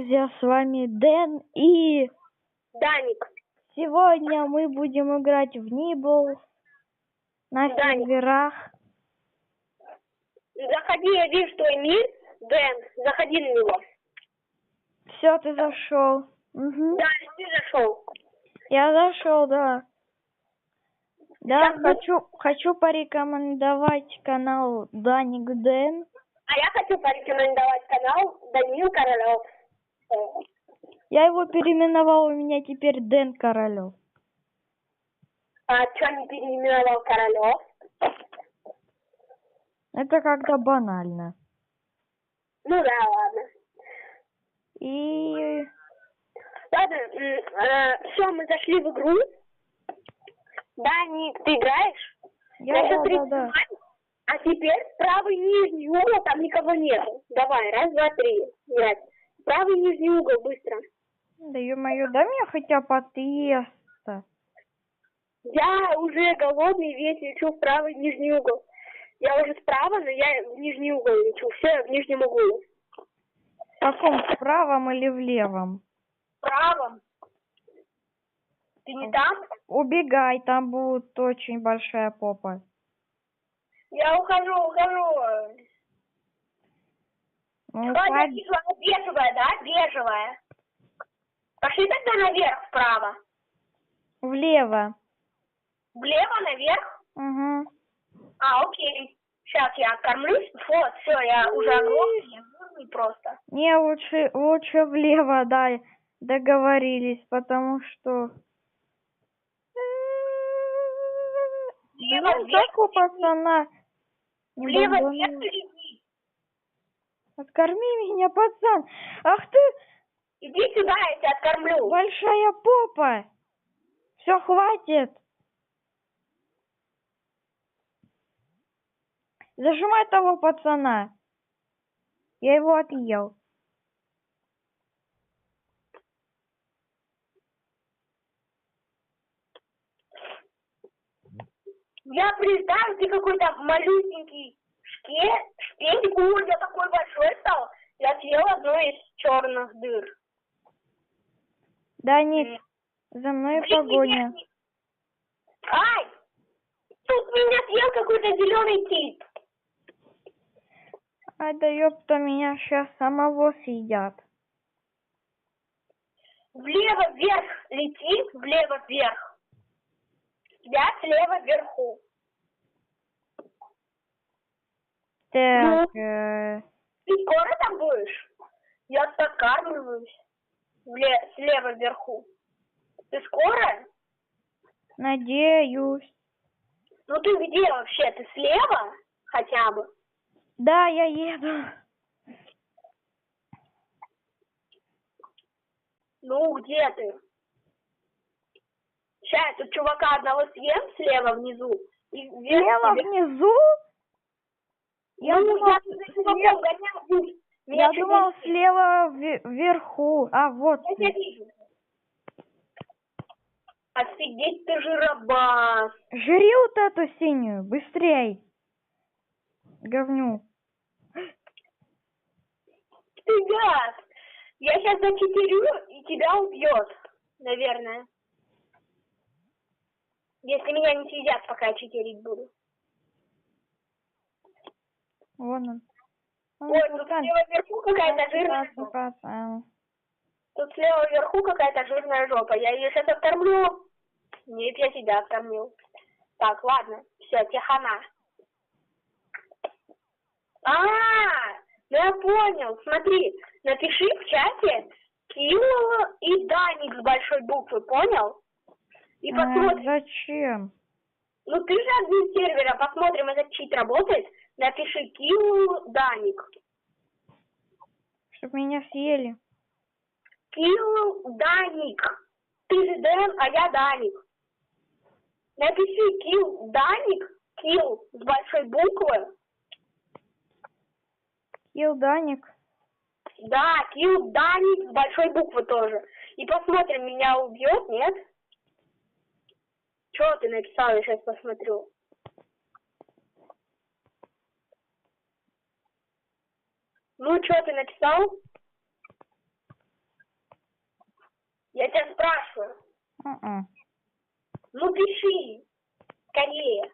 друзья, с вами Дэн и Даник. сегодня мы будем играть в Нибл на серверах. Заходи, я вижу твой мир. Дэн, заходи на него. Все, ты зашел. Мгм. Да, ты зашел. Я зашел, да. Да, Сейчас хочу, хочу порекомендовать канал Даник Дэн. А я хочу порекомендовать канал Данил Королев. Я его переименовал, у меня теперь Дэн Королев. А что не переименовал Королев? Это как-то банально. Ну да, ладно. И Ладно, все, мы зашли в игру. Даник, ты играешь? я, На да, да, 30 да. А теперь правый нижний угол, там никого нету. Давай, раз, два, три. Играть. Правый нижний угол, быстро. Да ё-моё, дай мне хотя бы отъесться. Я уже голодный, весь лечу в правый нижний угол. Я уже справа, но я в нижний угол лечу. Все в нижнем углу. В каком, в правом или в левом? В правом. Ты не там? Убегай, там будет очень большая попа. Я ухожу, ухожу. Ну, Ладно, она бежевая, да? Бежевая. Пошли тогда наверх, вправо. Влево. Влево, наверх. Угу. А, окей. Сейчас я откормлюсь. Вот, все, я уже огромный, жирный просто. Не, лучше, лучше влево, да, договорились, потому что... Влево, Блин, вверх, как у пацана? Влево, вверх или? Откорми меня, пацан! Ах ты, Иди сюда, я тебя откормлю. большая попа! Все, хватит! Зажимай того пацана. Я его отъел. Я представил, ты какой-то малюсенький шке, шпень. Ой, я такой большой стал. Я съел одну из черных дыр. Да нет, за мной Блин, погоня. нет. Ай! Тут меня съел какой-то зеленый тип. Ай да ёпта, меня сейчас самого съедят. Влево вверх лети, влево вверх. Я слева вверху. Так, э, Ты скоро там будешь? Я откармливаюсь. Вле- слева вверху. Ты скоро? надеюсь. Ну ты где вообще? Ты слева хотя бы? Да, я еду. Ну где ты? Сейчас тут чувака одного съем слева внизу. И вверх Слева тебе- внизу? Я ну, думал. Меня Я думал слева ве- вверху. А, вот. Я тебя вижу. Офигеть ты жиробас. Жри вот эту синюю, быстрей. Говню. Ты гад. Я сейчас зачитерю и тебя убьет, наверное. Если меня не съедят, пока я читерить буду. Вон он. Он Ой, тут слева вверху какая-то жирная жопа. Тут слева вверху какая-то жирная жопа. Я ее сейчас откормлю. Нет, я тебя откормил. Так, ладно. Все, тихана. А, ну я понял. Смотри, напиши в чате Килл и Даник с большой буквы, понял? И А, посмотрим. зачем? Ну ты же админ сервера, посмотрим, этот чит работает. Напиши Килл Даник. Чтоб меня съели. Килл Даник. Ты же Дэн, а я Даник. Напиши Килл Даник, Килл с большой буквы. Елданик. Да, Килл Даник с большой буквы тоже. И посмотрим, меня убьет, нет? Что ты написал, я сейчас посмотрю. Ну, что ты написал? Я тебя спрашиваю. А-а. Ну пиши. Скорее.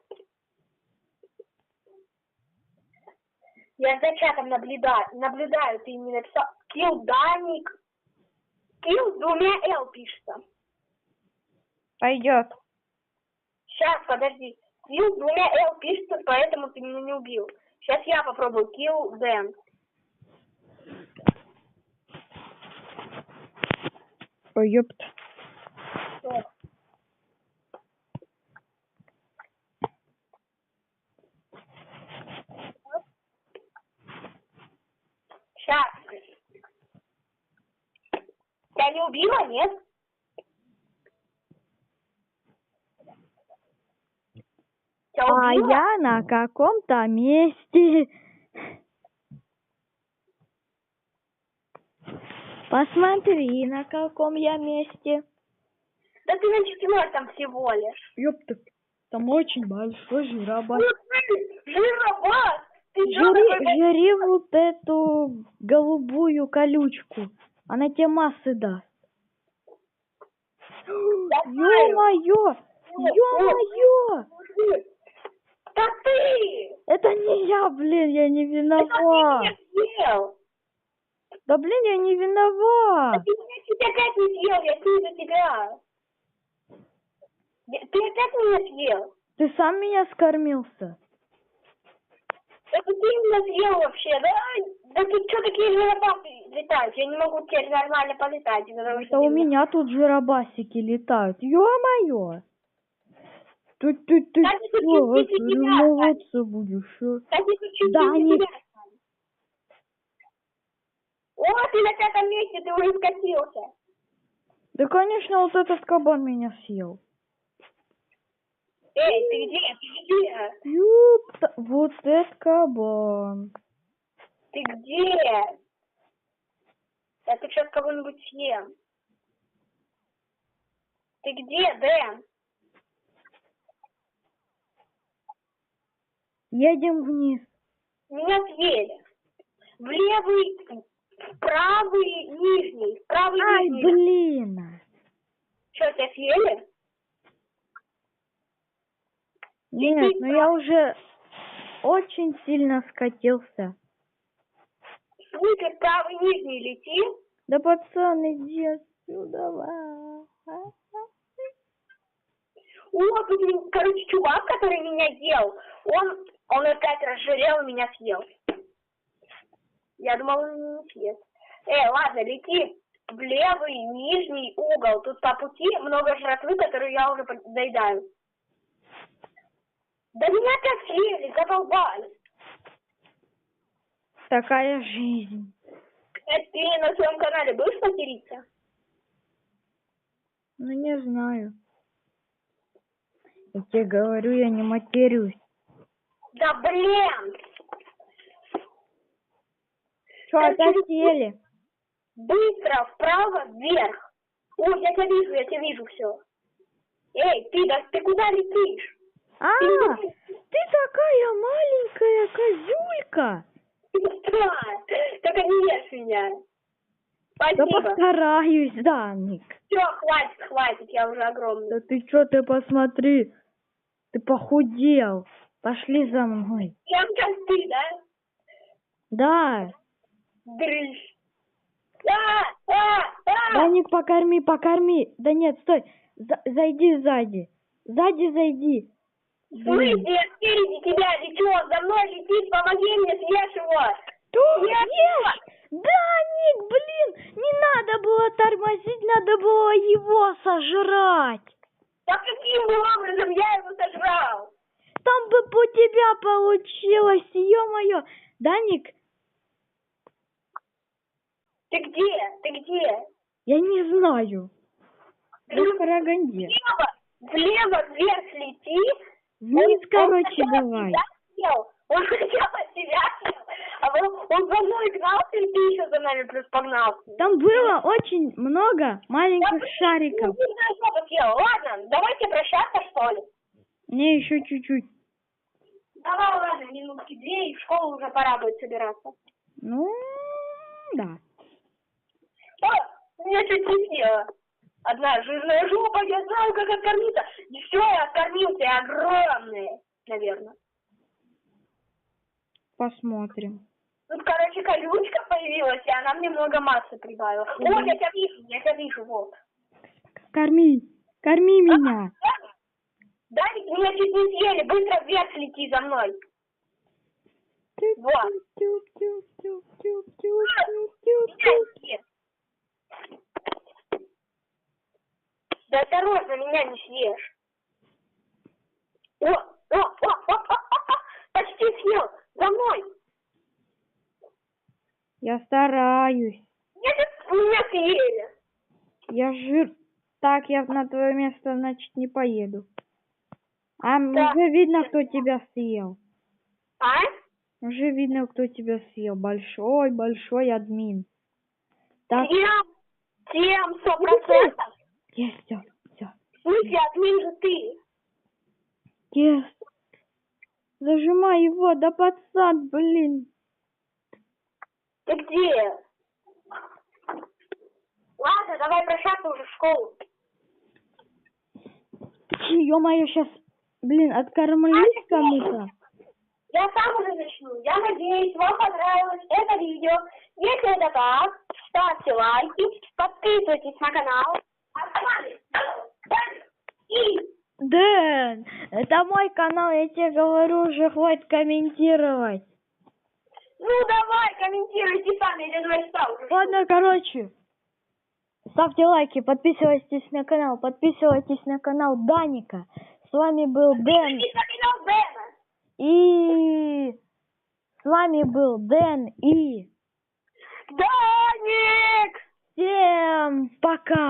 Я за чатом наблюдаю. Наблюдаю, ты не написал. Килл Даник. Килл с двумя Л пишется. Пойдет. Сейчас, подожди. Килл с двумя Л пишется, поэтому ты меня не убил. Сейчас я попробую. Килл Дэн. Ой, ёпт. Сейчас. Я не убила, нет? Тебя А я на каком-то месте. Посмотри, на каком я месте. Да ты на четвертом всего лишь. Ёпта, там очень большой жиробас. Ну ты, жиробас! Ты Жри, такой жри вот эту голубую колючку. Она тебе массы даст. Ё-моё! Ё-моё! Да ты! Это не я, блин, я не Это ты виноват. меня съел! Да блин, я не виноват. Ты опять не съел, я не за тебя. Ты опять меня съел? Ты сам меня скормился. Это ты меня съел вообще, да? Да тут что такие жиробасы летают? Я не могу теперь нормально полетать. потому что Это у ты меня- меня тут жиробасики летают. Ё-моё! Ты, ты, ты Да ты тут чуть-чуть тебя соревноваться будешь? Да ты тут Да, не О, ты на пятом месте, ты уже скатился. Да, конечно, вот этот кабан меня съел. Эй, ты где? Ты где? Ёпта, вот этот кабан. Ты где? Я тут сейчас кого-нибудь съем. Ты где, Дэн? Едем вниз. Меня съели. В левый, в правый, нижний. В правый, Ай, нижний. блин. Что, тебя съели? Нет, ну я уже очень сильно скатился. В правый, нижний лети? Да, пацан, иди отсюда. О, тут, короче, чувак, который меня ел, он, он опять разжирел и меня съел. Я думал, он меня не съест. Эй, ладно, лети в левый нижний угол. Тут по пути много жратвы, которую я уже доедаю. Да меня опять съели, задолбали. Такая жизнь. Э, Ты на своем канале будешь материться? Ну, не знаю. Я тебе говорю, я не матерюсь. Да блин! Что, Да опять? Быстро, вправо, вверх. Ой, я тебя вижу, я тебя вижу все. Эй, ты, да ты куда летишь? А, ты такая маленькая козюлька. Да, только не ешь меня. Да Спасибо. постараюсь, Даник. Все, хватит, хватит, я уже огромный. Да ты что, ты посмотри. Ты похудел. Пошли за мной. Прям как ты, да? Да. Дрыщ. А, а, а! Даник, покорми, покорми. Да нет, стой. За- зайди сзади. Сзади зайди. Смысле, я спереди тебя лечу, за мной летит, помоги мне, съешь его. Что? Нет. Ешь! Даник, блин, не надо было тормозить, надо было его сожрать. Да каким бы образом я его сожрал? Там бы по тебя получилось, ё-моё. Даник, Ты где? Ты где? я не знаю. Я в Караганде. Влево, влево, вверх лети. Вниз, Он- короче, он давай. Он хотел от тебя. А он, он за мной гнался, и ты еще за нами плюс погнался. Там было очень много маленьких Я шариков. не знаю, ты. Ладно, давайте прощаться, что ли? Мне еще чуть-чуть. Давай, ладно, минутки две, и в школу уже пора будет собираться. Ну, да. О, меня чуть не съела. одна жирная жопа, я знаю, как откормиться. И все, я откормился, я огромный, наверное. Посмотрим. Тут, короче, колючка появилась, и она мне много массы прибавила. О, я тебя вижу, я тебя вижу, вот. Корми, корми меня. Давид, меня чуть не съели, быстро вверх лети за мной. Вот. Да осторожно, меня не съешь. О, о, о, о, о, о, о, почти съел. За мной. Я стараюсь. Нет, меня съели. Я жир... Так, я на твое место, значит, не поеду. А Да. уже видно, кто тебя съел. А? Уже видно, кто тебя съел. Большой, большой админ. Так, Тем, тем, сто процентов. Есть, все, все. В смысле, отмин же ты. Есть. Зажимай его, да пацан, блин. Ты где? Ладно, давай прощаться уже в школу. Ё-моё, сейчас, блин, откормлюсь кому-то. Я сам уже начну. Я надеюсь, вам понравилось это видео. Если это так, ставьте лайки, подписывайтесь на канал. Дэн, это мой канал, я тебе говорю, уже хватит комментировать. Ну давай, комментируйте сами, или давай ставь. Ладно, короче, ставьте лайки, подписывайтесь на канал, подписывайтесь на канал Даника. С вами был Дэн и... С вами был Дэн и... Даник! Всем пока!